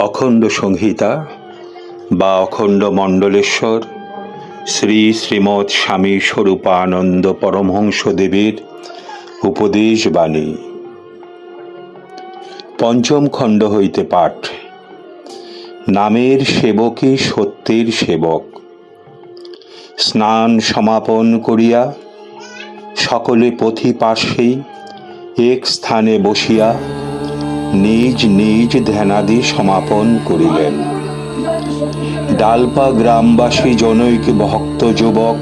অখণ্ড সংহিতা বা অখণ্ড মণ্ডলেশ্বর, শ্রী শ্রীমৎ স্বামী স্বরূপানন্দ পরমহংসদেবের উপদেশ বাণী। পঞ্চম খণ্ড হইতে পাঠ। নামের সেবকই সত্যের সেবক। স্নান সমাপন করিয়া সকলে পথি পার্শ্বেই এক স্থানে বসিয়া নিজ নিজ ধ্যানাদি সমাপন করিলেন। ডালপা গ্রামবাসী জনৈক ভক্ত যুবক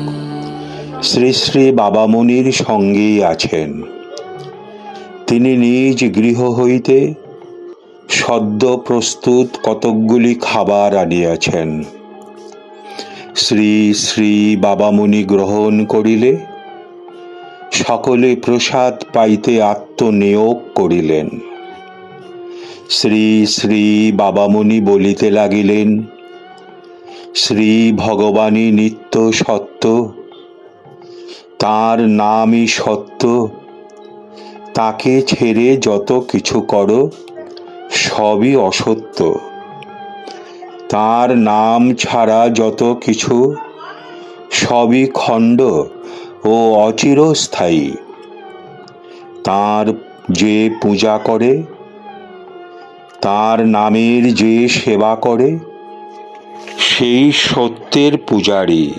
শ্রী শ্রী বাবামণির সঙ্গেই আছেন। তিনি নিজ গৃহ হইতে সদ্য প্রস্তুত কতকগুলি খাবার আনিয়াছেন। শ্রী শ্রী বাবামণি গ্রহণ করিলে সকলে প্রসাদ পাইতে আত্মনিয়োগ করিলেন। শ্রী শ্রী বাবামণি বলিতে লাগিলেন, শ্রী ভগবানই নিত্য সত্য, তার নামই সত্য। তাকে ছেড়ে যত কিছু করো, সবই অসত্য। তার নাম ছাড়া যত কিছু, সবই খণ্ড ও অচিরস্থায়ী। তার যে পূজা করে তার নামের যে সেবা করে, সেই সত্যের পূজারী,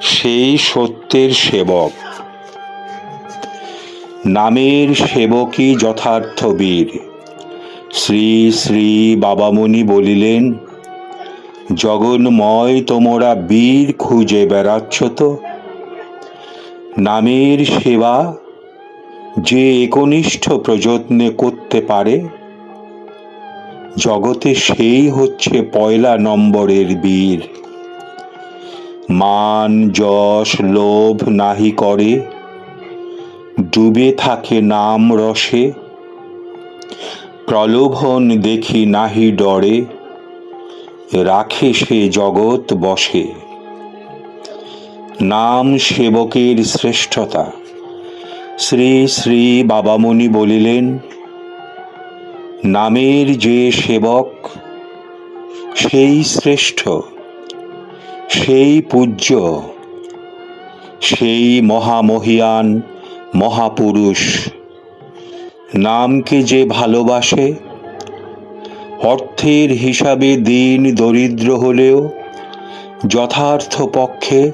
সেই সত্যের সেবক। নামের সেবকই যথার্থ বীর। শ্রী শ্রী বাবামণি বলিলেন, জগন্ময় তোমরা বীর খুঁজে বেড়াচ্ছ তো। নামের সেবা যে একনিষ্ঠ প্রযত্নে করতে পারে জগতে সেই হচ্ছে পয়লা নম্বরের বীর। মান, যশ, লোভ নাহি করে, ডুবে থাকে নাম রসে, প্রলোভন দেখি নাহি ডরে, রাখে সে জগৎ বসে। নাম সেবকের শ্রেষ্ঠতা, শ্রী শ্রী বাবামণি বলিলেন নামের যে সেবক, সেই শ্রেষ্ঠ, সেই পূজ্য, সেই মহামহিয়ান মহাপুরুষ। নামকে যে ভালোবাসে, অর্থের হিসাবে দিন দরিদ্র হলেও যথার্থ পক্ষে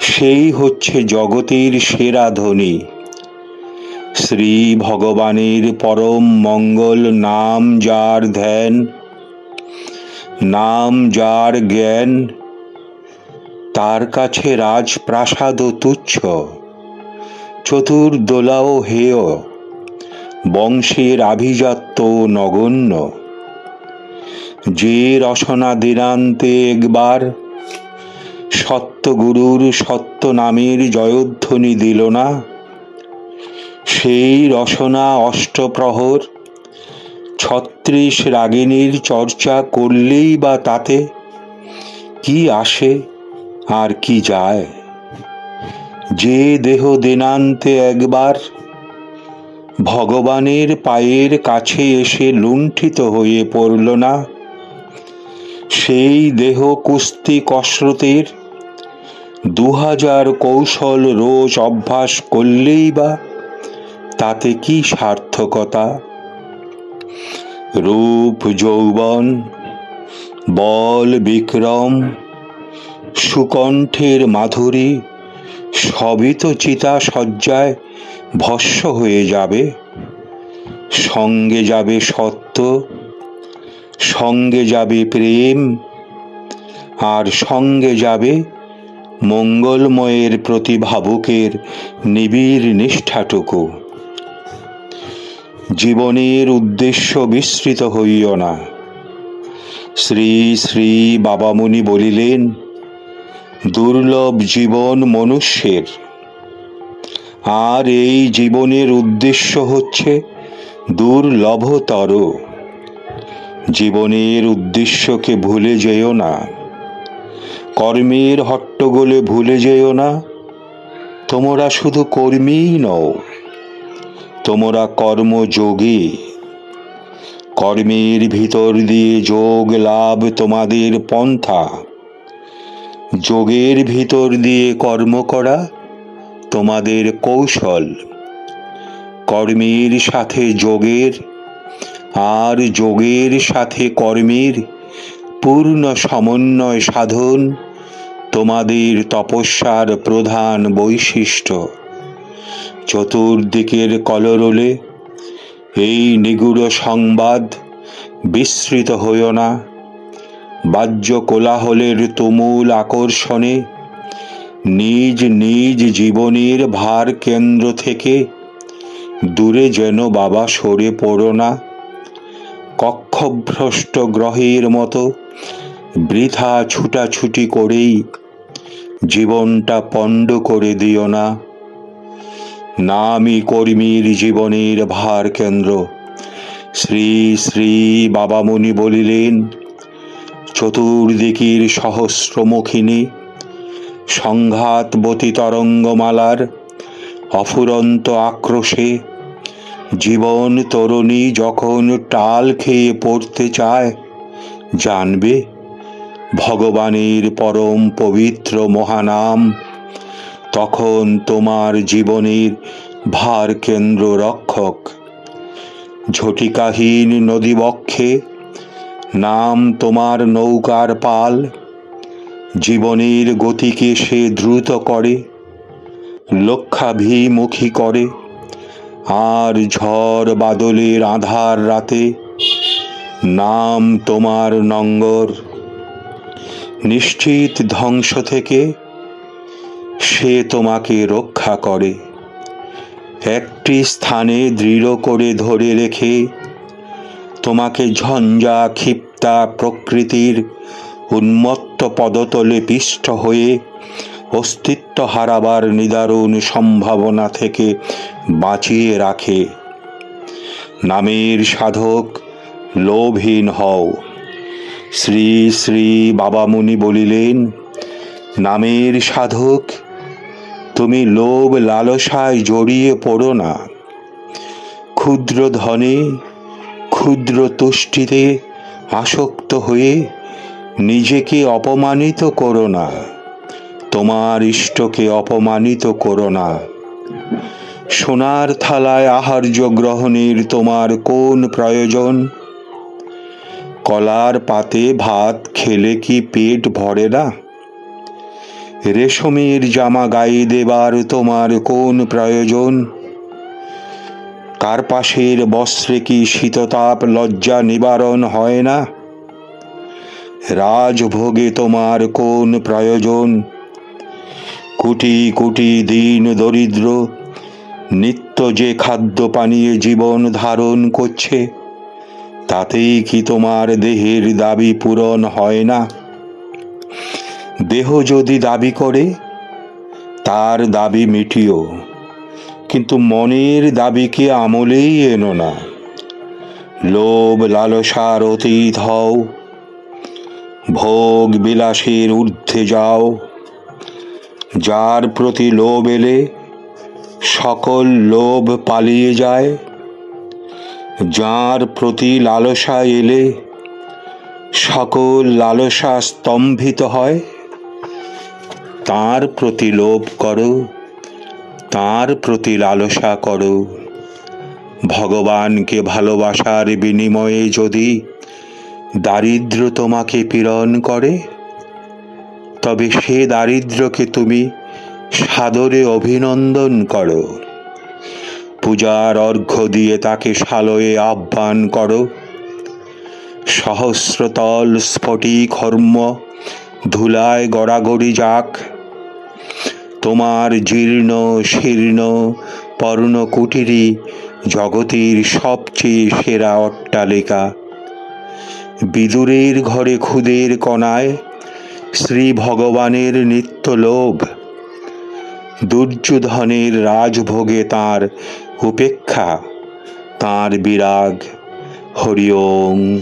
সেই হচ্ছে জগতের সেরা ধনী। শ্রী ভগবানের পরম মঙ্গল, নাম যার ধ্যান, নাম যার জ্ঞান, তার কাছে রাজপ্রাসাদ তুচ্ছ চতুর্দোলাও হেয়, বংশের আভিজাত্য নগণ্য। যে রসনা দিনান্তে একবার, সত্যগুরুর সত্য নামের জয়ধ্বনি দিল না সেই রসনা অষ্টপ্রহর, ছত্রিশ রাগিনীর চর্চা করলেই বা তাতে কি আসে আর কি যায়? যে দেহ দিনান্তে একবার ভগবানের পায়ের কাছে এসে লুণ্ঠিত হয়ে পড়ল না, সেই দেহ কুস্তি কসরতের দু হাজার কৌশল রোজ অভ্যাস করলেই বা তাতে কি সার্থকতা? রূপ, যৌবন, বল, বিক্রম, সুকণ্ঠের মাধুরী, সবই তো চিতা সজ্জায় ভস্য হয়ে যাবে। সঙ্গে যাবে সত্য, সঙ্গে যাবে প্রেম, আর সঙ্গে যাবে মঙ্গলময়ের প্রতি ভাবুকের নিবিড় নিষ্ঠাটুকু। জীবনের উদ্দেশ্য বিস্তৃত হইও না। শ্রী শ্রী বাবামণি বলিলেন, দুর্লভ জীবন মনুষ্যের। আর এই জীবনের উদ্দেশ্য হচ্ছে দুর্লভতর। জীবনের উদ্দেশ্যকে ভুলে যেও না। কর্মের হট্টগোলে ভুলে যেও না। তোমরা শুধু কর্মীই নও। তোমরা কর্মযোগী। কর্মের ভিতর দিয়ে যোগ লাভ তোমাদের পন্থা। যোগের ভিতর দিয়ে কর্ম করা তোমাদের কৌশল। কর্মের সাথে যোগের আর যোগের সাথে কর্মের পূর্ণ সমন্বয় সাধন তোমাদের তপস্যার প্রধান বৈশিষ্ট্য। চতুর্দিকের কলরলে এই নিগুড় সংবাদ বিস্মৃত হইও না। বাহ্য কোলাহলের তুমুল আকর্ষণে নিজ নিজ জীবনের ভার কেন্দ্র থেকে দূরে যেন বাবা সরে পড়ো না। কক্ষভ্রষ্ট গ্রহের মতো বৃথা ছুটাছুটি করেই জীবনটা পণ্ড করে দিও না। নামই কর্মীর জীবনের ভার কেন্দ্র। শ্রী শ্রী বাবামণি বলিলেন, চতুর্দিকের সহস্রমুখিনী সংঘাতবতী তরঙ্গমালার অফুরন্ত আক্রোশে, জীবন তরুণী যখন টাল খেয়ে পড়তে চায়, জানবে ভগবানের পরম পবিত্র মহানাম তখন তোমার জীবনের ভার কেন্দ্র রক্ষক। ঝটিকাহীন নদীবক্ষে নাম তোমার নৌকার পাল। জীবনের গতিকে সে দ্রুত করে, লক্ষাভিমুখী করে। আর ঝড় বাদলের আধার রাতে নাম তোমার নঙ্গর। নিশ্চিত ধ্বংস থেকে সে তোমাকে রক্ষা করে। একটি স্থানে দৃঢ় করে ধরে রেখে তোমাকে ঝঞ্ঝা ক্ষিপ্তা প্রকৃতির উন্মত্ত পদতলে পিষ্ট হয়ে অস্তিত্ব হারাবার নিদারুণ সম্ভাবনা থেকে বাঁচিয়ে রাখে। নামের সাধক লোভহীন হও। শ্রী শ্রী বাবামুনি বলিলেন, নামের সাধক তুমি লোভ লালসায় জড়িয়ে পড়ো না। ক্ষুদ্র ধনে, ক্ষুদ্র তুষ্টিতে আসক্ত হয়ে নিজেকে অপমানিত করো না। তোমার ইষ্টকে অপমানিত করো না। সোনার থালায় আহার্য গ্রহণের তোমার কোন প্রয়োজন? কলার পাতে ভাত খেলে কি পেট ভরে না? রেশমের জামা গায়ে দেবার তোমার কোন প্রয়োজন? কার্পাসের বস্ত্রে কি শীততাপ লজ্জা নিবারণ হয় না? রাজভোগে তোমার কোন প্রয়োজন? কোটি কোটি দিন দরিদ্র, নিত্য যে খাদ্য পানীয় জীবন ধারণ করছে, তাতেই কি তোমার দেহের দাবি পূরণ হয় না? দেহ যদি দাবি করে, তার দাবি মিটিও। কিন্তু মনের দাবিকে আমলেই এনো না। লোভ লালসার অতীত হও, ভোগ বিলাসের ঊর্ধ্বে যাও। যার প্রতি লোভ এলে, সকল লোভ পালিয়ে যায়। যার প্রতি লালসা এলে, সকল লালসা স্তম্ভিত হয়। তার প্রতি লোভ করো, তার প্রতি লালসা করো। ভগবানকে ভালোবাসার বিনিময়ে যদি দারিদ্র তোমাকে পীড়ন করে, তবে সে দারিদ্রকে তুমি সাদরে অভিনন্দন করো। পূজার অর্ঘ্য দিয়ে তাকে সালয়ে আহ্বান করো। সহস্রতল স্ফটিক ধুলায় গড়াগড়ি যাক তোমার জীর্ণ, শীর্ণ, পর্ণকুটিরই জগতের সবচেয়ে সেরা অট্টালিকা। বিদুরের ঘরে খুদের কণায় শ্রী ভগবানের নিত্য লোভ। দুর্যোধনের রাজভোগে তার উপেক্ষা, তার বিরাগ। হরি ওম।